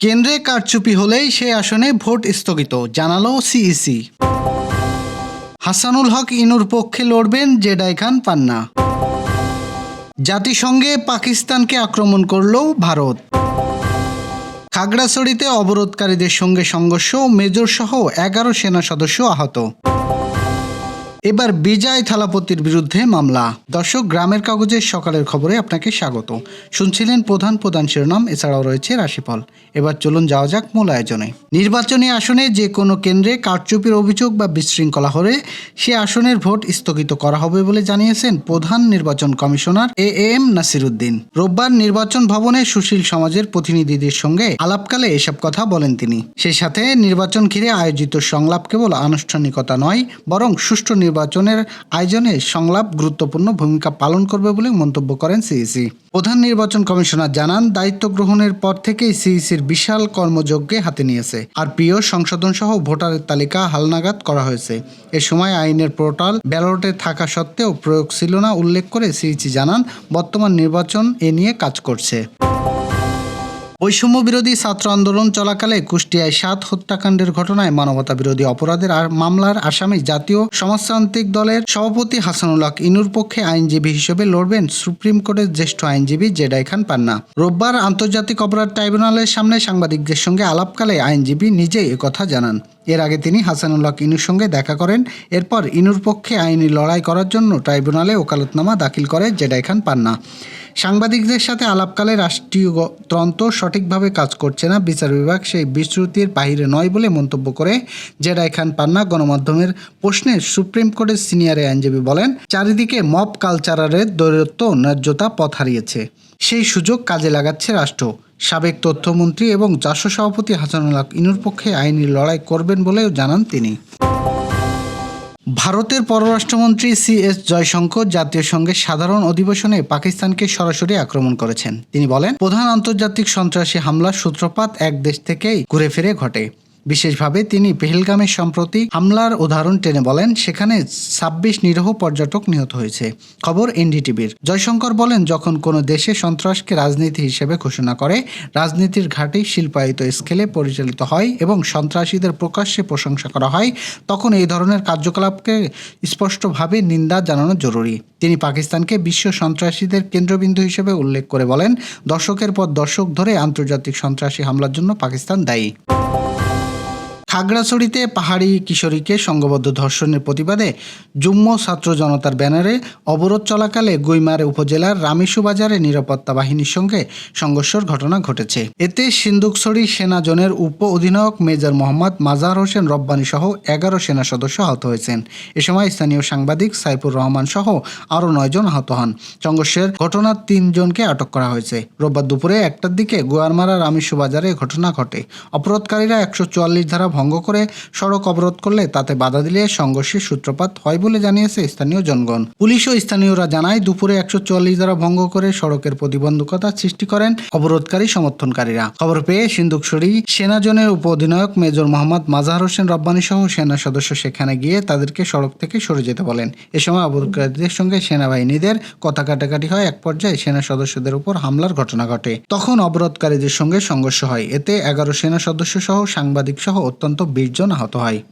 কেন্দ্রে কারচুপি হলেই সেই আসনে ভোট স্থগিত, জানালো সিইসি হাসানুল হক ইনুর পক্ষে লড়বেন জেডাই খান পান্না। জাতিসংঘে পাকিস্তানকে আক্রমণ করল ভারত। খাগড়াছড়িতে অবরোধকারীদের সঙ্গে সংঘর্ষ মেজর সহ এগারো সেনা সদস্য আহত। এবার বিজয় থালাপতির বিরুদ্ধে মামলা। দর্শক, গ্রামের কাগজের সকালের খবরে আপনাকে স্বাগত। শুনছিলেন প্রধান প্রধান শিরোনাম, এছাড়াও রয়েছে রাশিফল। এবার চলুন যাওয়া যাক মূল আয়োজনে। নির্বাচনী আসনে যে কোনো কেন্দ্রে কারচুপির অভিযোগ বা বিশৃঙ্খলা হলে সে আসনের ভোট স্থগিত করা হবে বলে জানিয়েছেন প্রধান নির্বাচন কমিশনার এ এম নাসিরুদ্দিন। রোববার নির্বাচন ভবনে সুশীল সমাজের প্রতিনিধিদের সঙ্গে আলাপকালে এসব কথা বলেন তিনি। সেই সাথে নির্বাচন ঘিরে আয়োজিত সংলাপ কেবল আনুষ্ঠানিকতা নয়, বরং সুষ্ঠু নির্বাচনের আয়োজনে সংলাপ গুরুত্বপূর্ণ ভূমিকা পালন করবে বলে মন্তব্য করেন সিইসি। প্রধান নির্বাচন কমিশনার জানান, দায়িত্ব গ্রহণের পর থেকেই সিইসির বিশাল কর্মযজ্ঞে হাতে নিয়েছে। আর প্রিয় সংশোধন সহ ভোটারের তালিকা হালনাগাদ করা হয়েছে। এ সময় আইনের পোর্টাল ব্যালটে থাকা সত্ত্বেও প্রয়োগ ছিল না, উল্লেখ করে সিইসি জানান, বর্তমান নির্বাচন এ নিয়ে কাজ করছে। বৈষম্য বিরোধী ছাত্র আন্দোলন চলাকালে কুষ্টিয়ায় সাত হত্যাকাণ্ডের ঘটনায় মানবতা বিরোধী অপরাধের আর মামলার আসামি জাতীয় সমাজতান্ত্রিক দলের সভাপতি হাসানুল হক ইনুর পক্ষে আইনজীবী হিসেবে লড়বেন সুপ্রিম কোর্টের জ্যেষ্ঠ আইনজীবী জেডাই খান পান্না। রোববার আন্তর্জাতিক অপরাধ ট্রাইব্যুনালের সামনে সাংবাদিকদের সঙ্গে আলাপকালে আইনজীবী নিজেই একথা জানান। এর আগে তিনি হাসানুল হক ইনুর সঙ্গে দেখা করেন। এরপর ইনুর পক্ষে আইনি লড়াই করার জন্য ট্রাইব্যুনালে ওকালতনামা দাখিল করে জেডাই খান পান্না। সাংবাদিকদের সাথে আলাপকালে রাষ্ট্রীয় তন্ত্র সঠিকভাবে কাজ করছে না। বিচার বিভাগ সেই বিশ্রুতির বাহিরে নয় বলে মন্তব্য করে জেডাই খান পান্না গণমাধ্যমের প্রশ্নে সুপ্রিম কোর্টের সিনিয়র আইনজীবী বলেন, চারিদিকে মব কালচারের দৈরত্ব ন্যায্যতা পথ হারিয়েছে। সেই সুযোগ কাজে লাগাচ্ছে রাষ্ট্র। সাবেক তথ্যমন্ত্রী এবং জাসদ সভাপতি হাসানুল হক ইনুর পক্ষে আইনি লড়াই করবেন বলেও জানান তিনি। ভারতের পররাষ্ট্রমন্ত্রী সি এস জয়শঙ্কর জাতীয় সংঘের সাধারণ অধিবেশনে পাকিস্তানকে সরাসরি আক্রমণ করেছেন। তিনি বলেন, প্রধান আন্তর্জাতিক সন্ত্রাসী হামলার সূত্রপাত এক দেশ থেকেই ঘুরে ফিরে ঘটে। বিশেষভাবে তিনি পেহেলগামের সম্প্রতি হামলার উদাহরণ টেনে বলেন, সেখানে ছাব্বিশ নিরহ পর্যটক নিহত হয়েছে। খবর এনডিটিভির। জয়শঙ্কর বলেন, যখন কোনো দেশে সন্ত্রাসকে রাজনীতি হিসেবে ঘোষণা করে, রাজনীতির ঘাটি শিল্পায়িত স্কেলে পরিচালিত হয় এবং সন্ত্রাসীদের প্রকাশ্যে প্রশংসা করা হয়, তখন এই ধরনের কার্যকলাপকে স্পষ্টভাবে নিন্দা জানানো জরুরি। তিনি পাকিস্তানকে বিশ্ব সন্ত্রাসীদের কেন্দ্রবিন্দু হিসেবে উল্লেখ করে বলেন, দশকের পর দশক ধরে আন্তর্জাতিক সন্ত্রাসী হামলার জন্য পাকিস্তান দায়ী। খাগড়াছড়িতে পাহাড়ি কিশোরীকে সংঘবদ্ধ ধর্ষণের প্রতিবাদে যুগ্ম ছাত্র জনতার ব্যানারে অবরোধ চলাকালে গুইমারে উপজেলার রামিসু বাজারে নিরাপত্তা বাহিনীর সঙ্গে সংঘর্ষের ঘটনা ঘটেছে। এতে সিন্দুকছড়ি সেনা জোনের উপ অধিনায়ক মেজর মোহাম্মদ মাজার হোসেন রব্বানি সহ এগারো সেনা সদস্য আহত হয়েছেন। এ সময় স্থানীয় সাংবাদিক সাইফুর রহমান সহ আরও নয়জন আহত হন। সংঘর্ষের ঘটনার তিনজনকে আটক করা হয়েছে। রোববার দুপুরে একটার দিকে গোয়ারমারা রামিসু বাজারে ঘটনা ঘটে। অপরাধকারীরা একশো চুয়াল্লিশ ধারা ভঙ্গ করে সড়ক অবরোধ করলে তাতে বাধা দিলে সংঘর্ষের সূত্রপাত হয় বলে জানিয়েছে স্থানীয় জনগণ। পুলিশ ও স্থানীয়রা জানায়, দুপুরে একশো চুয়াল্লিশ ধারা ভঙ্গ করে সড়কের প্রতিবন্ধকতা সৃষ্টি করেন অবরোধকারী সমর্থনকারীরা। খবর পেয়ে সিন্দুকসরি সেনাজনের উপ অধিনায়ক মেজর মোহাম্মদ মাজাহার হোসেন রব্বানি সহ সেনা সদস্য সেখানে গিয়ে তাদেরকে সড়ক থেকে সরে যেতে বলেন। এ সময় অবরোধকারীদের সঙ্গে সেনাবাহিনীদের কথা কাটাকাটি হয়। এক পর্যায়ে সেনা সদস্যদের উপর হামলার ঘটনা ঘটে। তখন অবরোধকারীদের সঙ্গে সংঘর্ষ হয়। এতে এগারো সেনা সদস্য সহ সাংবাদিক সহ অত্যন্ত বিশ জন আহত হয়।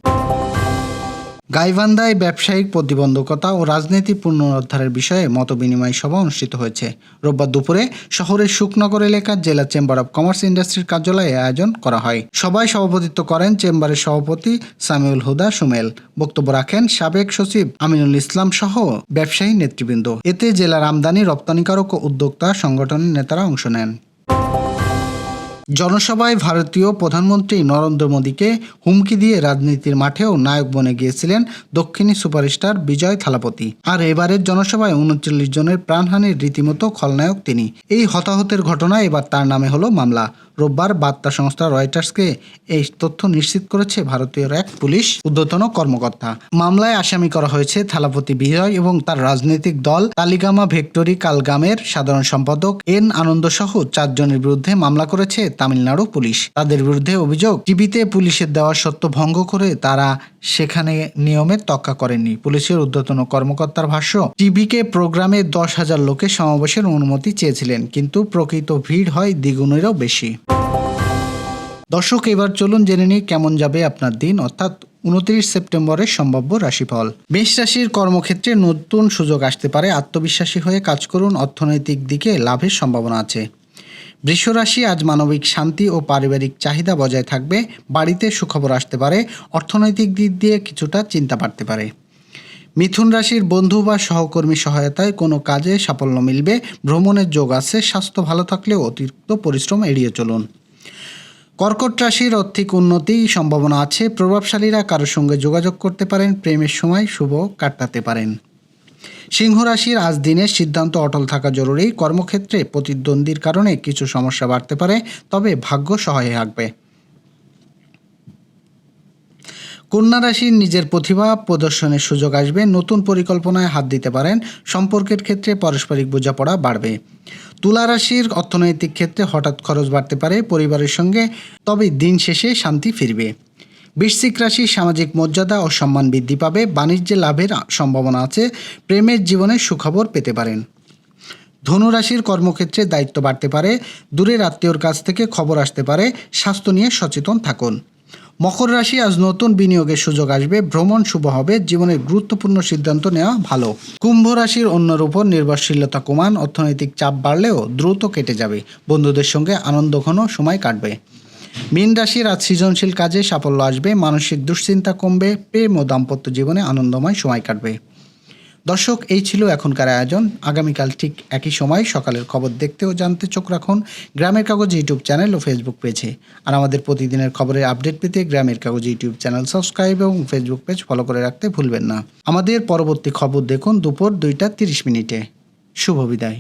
গাইবান্ধায় ব্যবসায়িক প্রতিবন্ধকতা ও রাজনীতি পুনরুদ্ধারের বিষয়ে মতবিনিময় সভা অনুষ্ঠিত হয়েছে। রোববার দুপুরে শহরের শুকনগর এলাকার জেলা চেম্বার অব কমার্স ইন্ডাস্ট্রির কার্যালয়ে আয়োজন করা হয়। সভায় সভাপতিত্ব করেন চেম্বারের সভাপতি সামিউল হুদা সুমেল। বক্তব্য রাখেন সাবেক সচিব আমিনুল ইসলাম সহ ব্যবসায়ী নেতৃবৃন্দ। এতে জেলার আমদানি, রপ্তানিকারক ও উদ্যোক্তা সংগঠনের নেতারা অংশ নেন। জনসভায় ভারতীয় প্রধানমন্ত্রী নরেন্দ্র মোদীকে হুমকি দিয়ে রাজনীতির মাঠেও নায়ক বনে গিয়েছিলেন দক্ষিণী সুপারস্টার বিজয় থালাপতি। আর এবারের জনসভায় উনচল্লিশ জনের প্রাণহানির রীতিমতো খলনায়ক তিনি। এই হতাহতের ঘটনা এবার তার নামে হলো মামলা। রোববার বার্তা সংস্থা রয়টার্সকে এই তথ্য নিশ্চিত করেছে ভারতীয় এক পুলিশ ঊর্ধ্বতন কর্মকর্তা। মামলায় আসামি করা হয়েছে থালাপতি বিজয় এবং তার রাজনৈতিক দল তালিগামা ভেক্টরি কালগামের সাধারণ সম্পাদক এন আনন্দ সহ চারজনের বিরুদ্ধে মামলা করেছে তামিলনাড়ু পুলিশ। তাদের বিরুদ্ধে অভিযোগ টিভিতে পুলিশের দেওয়া সত্য ভঙ্গ করে তারা সেখানে নিয়মের তক্কা করেননি। পুলিশের ঊর্ধ্বতন কর্মকর্তার ভাষ্য টিভিকে প্রোগ্রামে দশ হাজার লোকের সমাবেশের অনুমতি চেয়েছিলেন, কিন্তু প্রকৃত ভিড় হয় দ্বিগুণেরও বেশি। দর্শক, এবার চলুন জেনে নিই কেমন যাবে আপনার দিন, অর্থাৎ উনত্রিশ সেপ্টেম্বরের সম্ভাব্য রাশিফল। মেষ রাশির কর্মক্ষেত্রে নতুন সুযোগ আসতে পারে, আত্মবিশ্বাসী হয়ে কাজ করুন, অর্থনৈতিক দিকে লাভের সম্ভাবনা আছে। বৃষ রাশি আজ মানবিক শান্তি ও পারিবারিক চাহিদা বজায় থাকবে, বাড়িতে সুখবর আসতে পারে, অর্থনৈতিক দিক দিয়ে কিছুটা চিন্তা বাড়তে পারে। মিথুন রাশির বন্ধু বা সহকর্মী সহায়তায় কোনো কাজে সাফল্য মিলবে, ভ্রমণের যোগ আছে, স্বাস্থ্য ভালো থাকলেও অতিরিক্ত পরিশ্রম এড়িয়ে চলুন। কর্কট রাশির আর্থিক উন্নতি সম্ভাবনা আছে। প্রভাবশালীরা কারোর সঙ্গে যোগাযোগ করতে পারেন, প্রেমের সময় শুভ কাটাতে পারেন। সিংহ রাশির আজ দিনের সিদ্ধান্ত অটল থাকা জরুরি। কর্মক্ষেত্রে প্রতিদ্বন্দ্বীর কারণে কিছু সমস্যা বাড়তে পারে, তবে ভাগ্য সহায় থাকবে। কন্যা রাশির নিজের প্রতিভা প্রদর্শনের সুযোগ আসবে। নতুন পরিকল্পনায় হাত দিতে পারেন। সম্পর্কের ক্ষেত্রে পারস্পরিক বোঝাপড়া বাড়বে। তুলা রাশির অর্থনৈতিক ক্ষেত্রে হঠাৎ খরচ বাড়তে পারে পরিবারের সঙ্গে, তবে দিন শেষে শান্তি ফিরবে। বৃশ্চিক রাশি সামাজিক মর্যাদা ও সম্মান বৃদ্ধি পাবে, বাণিজ্যে লাভের সম্ভাবনা আছে, প্রেমের জীবনে সুখবর পেতে পারেন। ধনুরাশির কর্মক্ষেত্রে দায়িত্ব বাড়তে পারে, দূরের আত্মীয়র কাছ থেকে খবর আসতে পারে, স্বাস্থ্য নিয়ে সচেতন থাকুন। মকর রাশি আজ নতুন বিনিয়োগের সুযোগ আসবে। ভ্রমণ শুভ হবে। জীবনের গুরুত্বপূর্ণ সিদ্ধান্ত নেওয়া ভালো। কুম্ভ রাশির অন্যের উপর নির্ভরশীলতা কমান। অর্থনৈতিক চাপ বাড়লেও দ্রুত কেটে যাবে। বন্ধুদের সঙ্গে আনন্দঘন সময় কাটবে। মীন রাশির আজ সৃজনশীল কাজে সাফল্য আসবে। মানসিক দুশ্চিন্তা কমবে। প্রেম ও দাম্পত্য জীবনে আনন্দময় সময় কাটবে। দর্শক, এই ছিল এখনকার আয়োজন। আগামীকাল ঠিক একই সময় সকালের খবর দেখতে ও জানতে চোখ রাখুন গ্রামের কাগজ ইউটিউব চ্যানেল ও ফেসবুক পেজে। আর আমাদের প্রতিদিনের খবরের আপডেট পেতে গ্রামের কাগজ ইউটিউব চ্যানেল সাবস্ক্রাইব এবং ফেসবুক পেজ ফলো করে রাখতে ভুলবেন না। আমাদের পরবর্তী খবর দেখুন দুপুর দুইটা তিরিশ মিনিটে। শুভ বিদায়।